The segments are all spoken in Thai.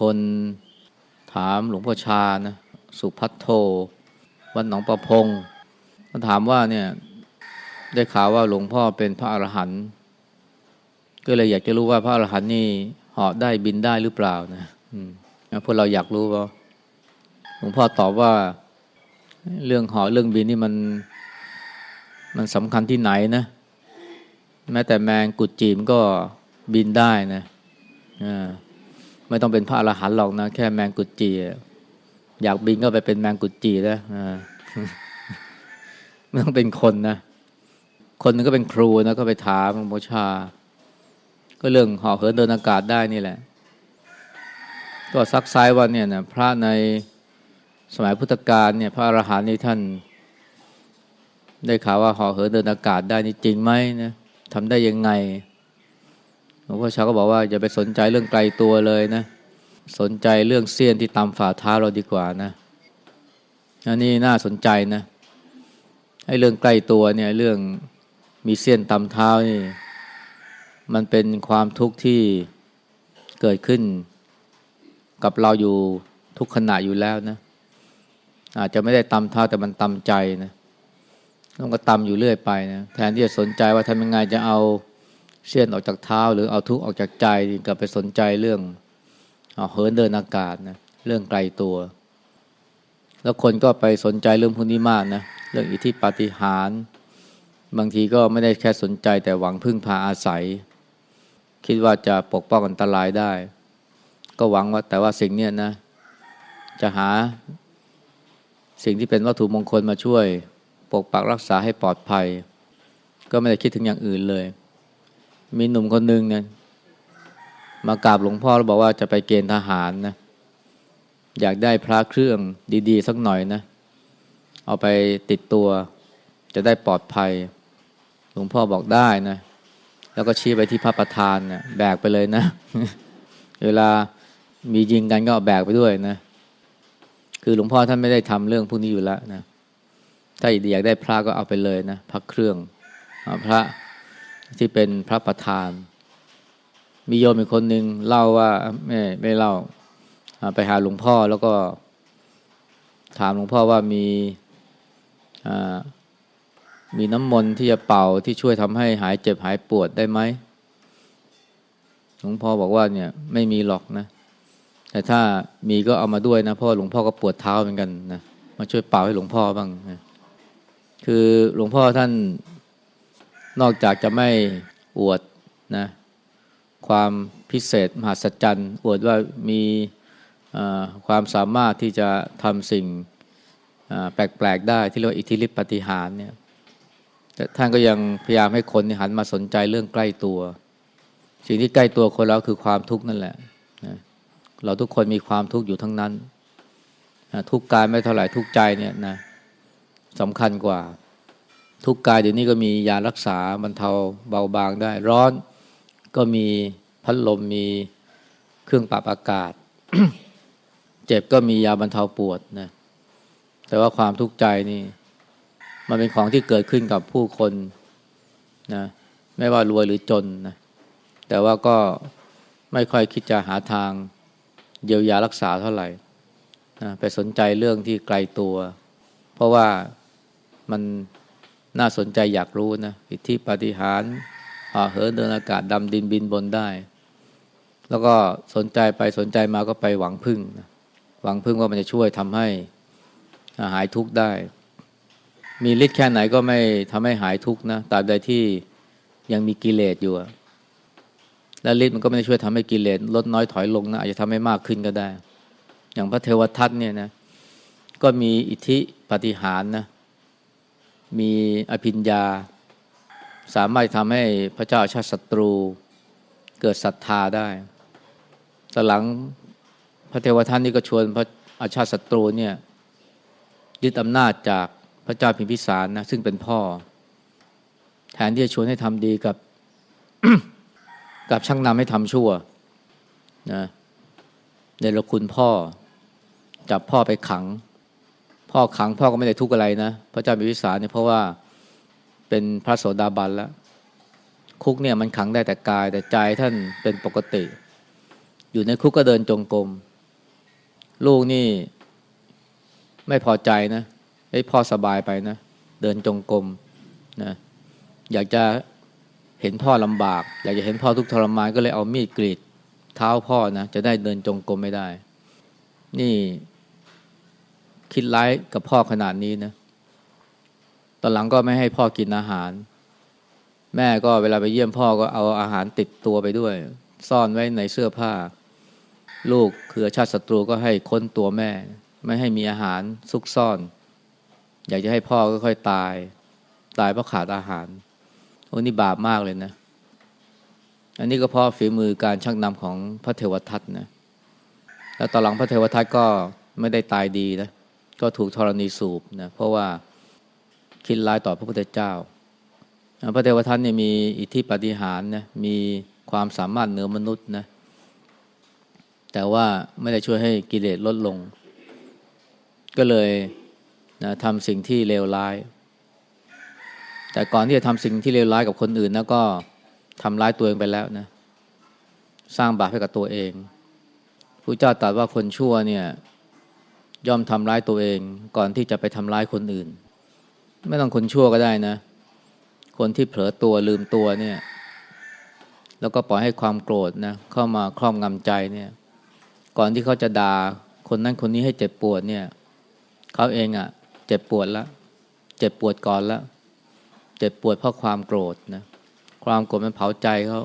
คนถามหลวงพ่อชานะสุพัทโทวัดหนองประพงเขาถามว่าเนี่ยได้ข่าวว่าหลวงพ่อเป็นพระอรหันต์ก็เลยอยากจะรู้ว่าพระอรหันต์นี่เหาะได้บินได้หรือเปล่านะอืมพวกเราอยากรู้ว่าหลวงพ่อตอบว่าเรื่องเหาะเรื่องบินนี่มันมันสำคัญที่ไหนนะ แม้แต่แมงกุดจีมก็บินได้นะอ่า ไม่ต้องเป็นพระอรหันต์หรอกนะแค่แมงกุดจีอยากบินก็ไปเป็นแมงกุดจีแล้วไม่ต้องเป็นคนนะคนนึงก็เป็นครูนะก็ไปถามหลวงพ่อชา ก็เรื่องห่อเหินเดินอากาศได้นี่แหละ ก็ซักไซว่าเนี่ยนะพระในสมัยพุทธกาลเนี่ย พระอรหันต์นี่ท่าน ได้ข่าวว่าห่อเหินเดินอากาศได้นี่จริงไหมนะทำได้ยังไง หลวงพ่อชาก็บอกว่าอย่าไปสนใจเรื่องไกลตัวเลยนะ สนใจเรื่องเสี้ยนที่ตามฝ่าเท้าเราดีกว่านะอันนี้น่าสนใจนะไอ้เรื่องใกล้ตัวเนี่ยเรื่องมีเสี้ยนตามเท้านี่ มันเป็นความทุกข์ที่เกิดขึ้น กับเราอยู่ทุกขณะอยู่แล้วนะ อาจจะไม่ได้ตำเท้าแต่มันตำใจนะต้องก็ตำอยู่เรื่อยไปนะแทนที่จะสนใจว่าทำยังไงจะเอา เสี้ยนออกจากเท้า หรือเอาทุกข์ออกจากใจกลับไปสนใจเรื่องเอเหินเดินอากาศนะเรื่องไกลตัว แล้วคนก็ไปสนใจเรื่องพวกนี้มากนะเรื่องอิทธิปาฏิหาริย์บางทีก็ไม่ได้แค่สนใจแต่หวังพึ่งพาอาศัย คิดว่าจะปกป้องอันตรายได้ ก็หวังว่าแต่ว่าสิ่งเนี้ยนะจะหาสิ่งที่เป็นวัตถุมงคลมาช่วย ปกปักรักษาให้ปลอดภัย ก็ไม่ได้คิดถึงอย่างอื่นเลย มีหนุ่มคนหนึ่งเนี่ยมากราบหลวงพ่อแล้วบอกว่าจะไปเกณฑ์ทหารนะ อยากได้พระเครื่องดีๆ สักหน่อยนะ เอาไปติดตัวจะได้ปลอดภัย หลวงพ่อบอกได้นะ แล้วก็ชี้ไปที่พระประธานเนะี่ยแบกไปเลยนะ เวลามียิงกันก็แบกไปด้วยนะ คือหลวงพ่อท่านไม่ได้ทำเรื่องพวกนี้อยู่แล้วนะ ถ้าอยากได้พระก็เอาไปเลยนะพระเครื่องอพระ ที่เป็นพระประธาน มีโยมอีกคนหนึ่งเล่าว่าไม่ไม่เล่าไปหาหลวงพ่อแล้วก็ ถามหลวงพ่อว่ามีมีน้ำมนต์ที่จะเป่าที่ช่วยทำให้หายเจ็บหายปวดได้ไหมหลวงพ่อบอกว่าเนี่ยไม่มีหรอกนะ แต่ถ้ามีก็เอามาด้วยนะเพราะหลวงพ่อก็ปวดเท้าเหมือนกันนะมาช่วยเป่าให้หลวงพ่อบ้างนะคือหลวงพ่อท่าน นอกจากจะไม่อวดนะความพิเศษมหัศจรรย์อวดว่ามีความสามารถที่จะทำสิ่งแปลกๆได้ที่เรียกว่าอิทธิฤทธิปฏิหารเนี่ยแต่ท่านก็ยังพยายามให้คนหันมาสนใจเรื่องใกล้ตัว สิ่งที่ใกล้ตัวคนเราคือความทุกข์นั่นแหละเราทุกคนมีความทุกข์อยู่ทั้งนั้น ทุกกายไม่เท่าไหร่ทุกใจเนี่ยนะสำคัญกว่า ทุกกายเดี๋ยวนี้ก็มียารักษาบรรเทาเบาบางได้ ร้อนก็มีพัดลมมีเครื่องปรับอากาศ เจ็บก็มียาบรรเทาปวดนะแต่ว่าความทุกข์ใจนี่ มันเป็นของที่เกิดขึ้นกับผู้คนนะไม่ว่ารวยหรือจนนะแต่ว่าก็ไม่ค่อยคิดจะหาทางเยียวยารักษาเท่าไหร่นะไปสนใจเรื่องที่ไกลตัว เพราะว่ามัน น่าสนใจอยากรู้นะอิทธิปฏิหารห่อเหินเดินอากาศดำดินบินบนได้ แล้วก็สนใจไปสนใจมาก็ไปหวังพึ่งนะหวังพึ่งว่ามันจะช่วยทำให้หายทุกข์ได้ มีฤทธิ์แค่ไหนก็ไม่ทำให้หายทุกข์นะตราบใดที่ยังมีกิเลสอยู่และฤทธิ์มันก็ไม่ได้ช่วยทำให้กิเลสลดน้อยถอยลงนะอาจจะทำให้มากขึ้นก็ได้ อย่างพระเทวทัตเนี่ยนะก็มีอิทธิปฏิหารนะ มีอภิญญา สามารถทำให้พระเจ้าชาติศัตรูเกิดศรัทธาได้ตหลังพระเทวทัตนนี่ก็ชวนพระอาชาติศัตรูเนี่ยยึดอำนาจจากพระเจ้าพิมพิสารนะซึ่งเป็นพ่อ แทนที่จะชวนให้ทำดีกับ กับช่างนำให้ทำชั่วนะเนรคุณพ่อ จับพ่อไปขัง พ่อขังพ่อก็ไม่ได้ทุกข์อะไรนะ พระเจ้าพิมพิสาเนี่ยเพราะว่าเป็นพระโสดาบันแล้ว คุกเนี่ยมันขังได้แต่กาย แต่ใจท่านเป็นปกติ อยู่ในคุกก็เดินจงกรมลูกนี่ไม่พอใจนะไอ้พ่อสบายไปนะ เดินจงกรมนะอยากจะเห็นพ่อลำบาก อยากจะเห็นพ่อทุกทรมานก็เลยเอามีดกรีด เท้าพ่อนะจะได้เดินจงกรมไม่ได้ นี่ คิดร้ายกับพ่อขนาดนี้นะ ตอนหลังก็ไม่ให้พ่อกินอาหาร แม่ก็เวลาไปเยี่ยมพ่อก็เอาอาหารติดตัวไปด้วย ซ่อนไว้ในเสื้อผ้า ลูกคือชาติศัตรูก็ให้ค้นตัวแม่ ไม่ให้มีอาหารซุกซ่อน อยากจะให้พ่อก็ค่อยตาย ตายเพราะขาดอาหารโอ้นี่บาปมากเลยนะ อันนี้ก็เพราะฝีมือการชักนำของพระเทวทัตนะ แล้วตอนหลังพระเทวทัตก็ไม่ได้ตายดีนะ ก็ถูกธรณีสูบนะเพราะว่าคิดร้ายต่อพระพุทธเจ้า พระเทวทัตเนี่ยมีอิทธิปฏิหารนะมีความสามารถเหนือมนุษย์นะแต่ว่าไม่ได้ช่วยให้กิเลสลดลง ก็เลยนะทำสิ่งที่เลวร้าย แต่ก่อนที่จะทำสิ่งที่เลวร้ายกับคนอื่นนะก็ทำร้ายตัวเองไปแล้วนะ สร้างบาปให้กับตัวเองพระเจ้าตรัสว่าคนชั่วเนี่ย ย่อมทำร้ายตัวเองก่อนที่จะไปทำร้ายคนอื่น ไม่ต้องคนชั่วก็ได้นะ คนที่เผลอตัวลืมตัวเนี่ย แล้วก็ปล่อยให้ความโกรธนะเข้ามาครอบงำใจเนี่ย ก่อนที่เขาจะด่าคนนั้นคนนี้ให้เจ็บปวดเนี่ยเขาเองอะ่ะ เจ็บปวดแล้วเจ็บปวดก่อนแล้วเจ็บปวดเพราะความโกรธนะความโกรธมันเผาใจเขา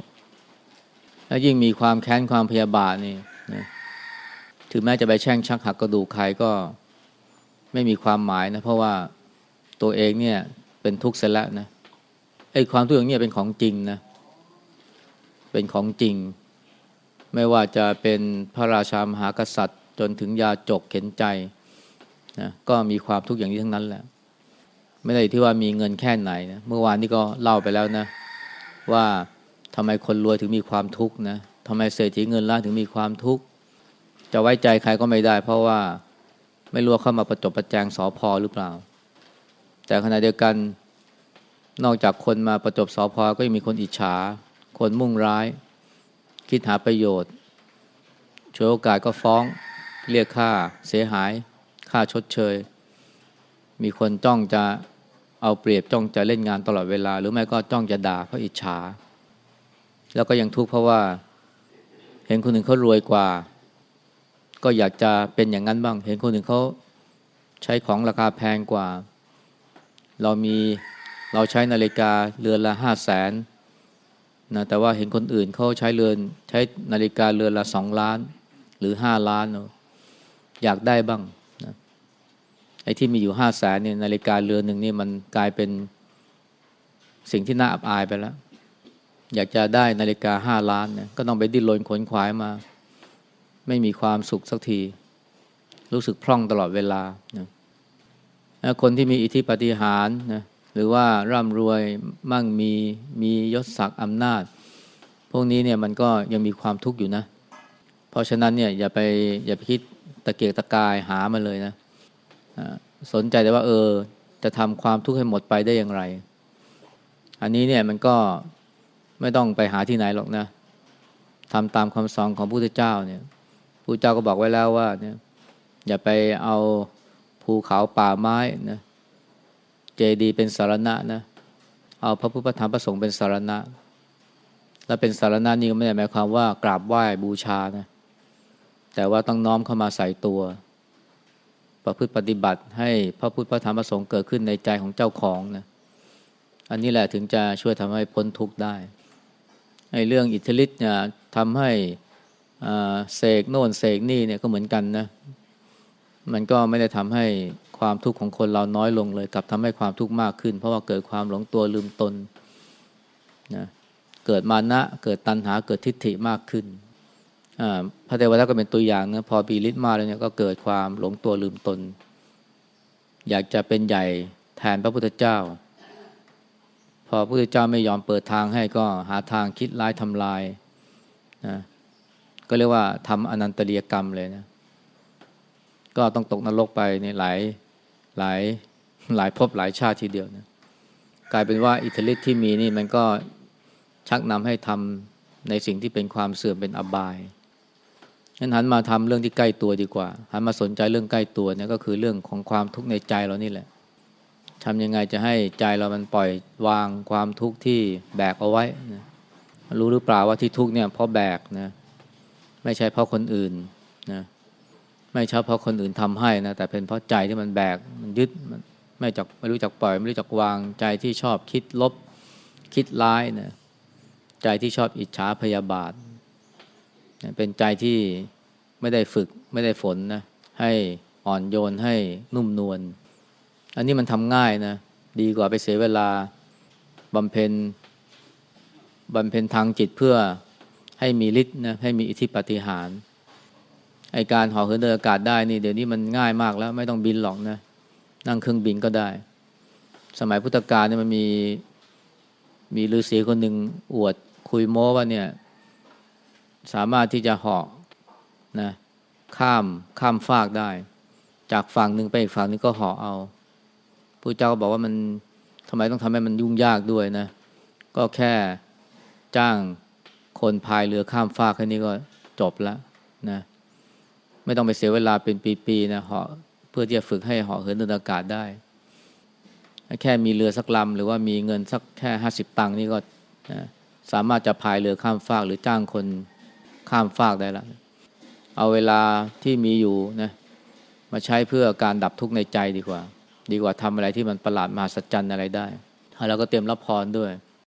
แล้วยิ่งมีความแค้นความพยาบาทนี่นะ ถึงแม้จะไปแช่งชักหักกระดูกใครก็ไม่มีความหมายนะ เพราะว่าตัวเองเนี่ยเป็นทุกข์เสียแล้วนะไอ้ความทุกข์อย่างนี้เป็นของจริงนะ เป็นของจริง ไม่ว่าจะเป็นพระราชามหากษัตริย์ จนถึงยาจกเข็นใจนะก็มีความทุกข์อย่างนี้ทั้งนั้นแหละ ไม่ได้ที่ว่ามีเงินแค่ไหนนะเมื่อวานนี้ก็เล่าไปแล้วนะ ว่าทำไมคนรวยถึงมีความทุกข์นะทำไมเศรษฐีเงินล้านถึงมีความทุกข์ จะไว้ใจใครก็ไม่ได้ เพราะว่าไม่รู้เข้ามาประจบประแจงสอพอหรือเปล่า แต่ขณะเดียวกันนอกจากคนมาประจบสอพอก็ยังมีคนอิจฉา คนมุ่งร้าย คิดหาประโยชน์ช่วยโอกาสก็ฟ้อง เรียกค่าเสียหาย ค่าชดเชย มีคนจ้องจะเอาเปรียบจ้องจะเล่นงานตลอดเวลา หรือไม่ก็จ้องจะด่าเพราะอิจฉา แล้วก็ยังทุกข์เพราะว่า เห็นคนอื่นเขารวยกว่า ก็อยากจะเป็นอย่างนั้นบ้าง เห็นคนอื่นเขาใช้ของราคาแพงกว่า เรามีเราใช้นาฬิกาเรือนละห้าแสนนะแต่ว่าเห็นคนอื่นเขาใช้เรือนใช้นาฬิกาเรือนละสองล้าน หรือห้าล้านเนาะอยากได้บ้างนะไอ้ที่มีอยู่ห้าแสนเนี่ยนาฬิกาเรือนหนึ่งนี่มันกลายเป็นสิ่งที่น่าอับอายไปแล้ว อยากจะได้นาฬิกาห้าล้านเนี่ยก็ต้องไปดิ้นรนขนขวายมา ไม่มีความสุขสักที รู้สึกพร่องตลอดเวลานะคนที่มีอิทธิปฏิหารนะหรือว่าร่ำรวยมั่งมีมียศศักดิ์อำนาจ พวกนี้เนี่ยมันก็ยังมีความทุกข์อยู่นะ เพราะฉะนั้นเนี่ยอย่าไปอย่าไปคิดตะเกียกตะกายหามาเลยนะสนใจแต่ว่าเออ จะทำความทุกข์ให้หมดไปได้อย่างไร อันนี้เนี่ยมันก็ไม่ต้องไปหาที่ไหนหรอกนะทำตามคำสอนของพระพุทธเจ้าเนี่ย พระเจ้าก็บอกไว้แล้วว่าเนี่ยอย่าไปเอาภูเขาป่าไม้นะเจดีเป็นสารณะนะเอาพระพุทธธรรมประสงค์เป็นสารณะ และเป็นสารณะนี่ก็ไม่ได้หมายความว่ากราบไหว้บูชานะแต่ว่าต้องน้อมเข้ามาใส่ตัว ประพฤติปฏิบัติให้พระพุทธธรรมประสงค์เกิดขึ้นในใจของเจ้าของนะอันนี้แหละถึงจะช่วยทำให้พ้นทุกข์ได้ไอ้เรื่องอิทธิฤทธิ์เนี่ยทำให้ เสกโน่นเสกนี่เนี่ยก็เหมือนกันนะ มันก็ไม่ได้ทำให้ความทุกข์ของคนเราน้อยลงเลยกลับทำให้ความทุกข์มากขึ้น เพราะว่าเกิดความหลงตัวลืมตนนะเกิดมานะเกิดตัณหาเกิดทิฏฐิมากขึ้นพระเทวทัตก็เป็นตัวอย่างนะพอปีฤทธิ์มาแล้วเนี่ยก็เกิดความหลงตัวลืมตน อยากจะเป็นใหญ่แทนพระพุทธเจ้า พอพระพุทธเจ้าไม่ยอมเปิดทางให้ก็หาทางคิดร้ายทำลายนะ ก็เรียกว่าทำอนันตเรียกรรมเลยนะ ก็ต้องตกนรกไปในหลายหลายหลายภพหลายชาติทีเดียวนะกลายเป็นว่าอิทธิฤทธิ์ที่มีนี่มันก็ชักนำให้ทำในสิ่งที่เป็นความเสื่อมเป็นอบายงั้นหันมาทำเรื่องที่ใกล้ตัวดีกว่า หันมาสนใจเรื่องใกล้ตัวเนี่ยก็คือเรื่องของความทุกข์ในใจเรานี่แหละทำยังไงจะให้ใจเรามันปล่อยวางความทุกข์ที่แบกเอาไว้นะรู้หรือเปล่าว่าที่ทุกข์เนี่ยเพราะแบกนะ ไม่ใช่เพราะคนอื่นนะไม่ใช่เพราะคนอื่นทำให้นะแต่เป็นเพราะใจที่มันแบกมันยึดมันไม่จักไม่รู้จักปล่อย ไม่รู้จักวางใจที่ชอบคิดลบคิดร้ายนะใจที่ชอบอิจฉาพยาบาทเป็นใจที่ไม่ได้ฝึกไม่ได้ฝนนะให้อ่อนโยนให้นุ่มนวลอันนี้มันทำง่ายนะดีกว่าไปเสียเวลาบำเพ็ญบำเพ็ญทางจิตเพื่อ ให้มีฤทธิ์นะให้มีอิทธิปฏิหารไอการห่อเหินเดินอากาศได้นี่เดี๋ยวนี้มันง่ายมากแล้วไม่ต้องบินหรอกนะ นั่งเครื่องบินก็ได้ สมัยพุทธกาลเนี่ยมันมีมีฤาษีคนหนึ่งอวดคุยโม้ว่าเนี่ย สามารถที่จะเหาะนะ ข้ามข้ามฟากได้ จากฝั่งหนึ่งไปอีกฝั่งนึงก็เหาะเอาพระเจ้าก็บอกว่ามันทำไมต้องทำให้มันยุ่งยากด้วยนะ ก็แค่จ้าง คนพายเรือข้ามฟากแค่นี้ก็จบแล้วนะ ไม่ต้องไปเสียเวลาเป็นปีๆนะเหาะเพื่อที่จะฝึกให้เหาะเหินบนอากาศได้ แค่มีเรือสักลำหรือว่ามีเงินสักแค่ห้าสิบตังค์นี่ก็นะสามารถจะพายเรือข้ามฟากหรือจ้างคนข้ามฟากได้แล้วเอาเวลาที่มีอยู่นะมาใช้เพื่อการดับทุกข์ในใจดีกว่า ดีกว่าทำอะไรที่มันประหลาดมหัศจรรย์อะไรได้แล้วก็เตรียมรับพรด้วย